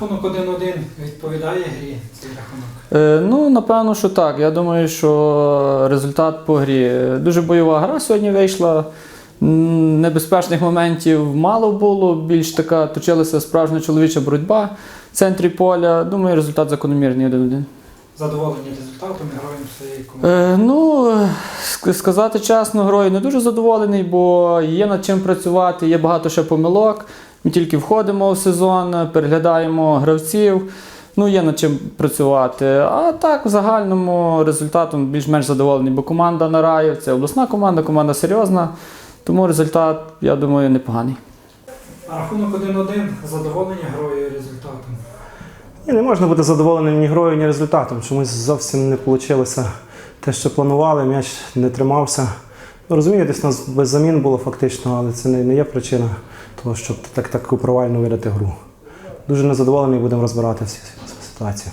Рахунок 1-1 відповідає грі цей рахунок. Е, ну, напевно, що так. Я думаю, що результат по грі. Дуже бойова гра сьогодні вийшла. Небезпечних моментів мало було, більш така точилася справжня чоловіча боротьба в центрі поля. Думаю, результат закономірний 1-1. Задоволені результатом і героєм своєї команди. Е, ну, сказати чесно, грою не дуже задоволений, бо є над чим працювати, є багато ще помилок. Ми тільки входимо в сезон, переглядаємо гравців. Ну, є над чим працювати. А так, в загальному результатом більш-менш задоволений, бо команда на раю це обласна команда, команда серйозна. Тому результат, я думаю, непоганий. А рахунок 1-1 задоволені грою і результатом. І не можна бути задоволеним ні грою, ні результатом. Чомусь зовсім не вийшло те, що планували, м'яч не тримався. Ну, розумію, десь нас без замін було фактично, але це не, є причина того, щоб так, таку провально видати гру. Дуже незадоволений, будемо розбирати всі ситуації.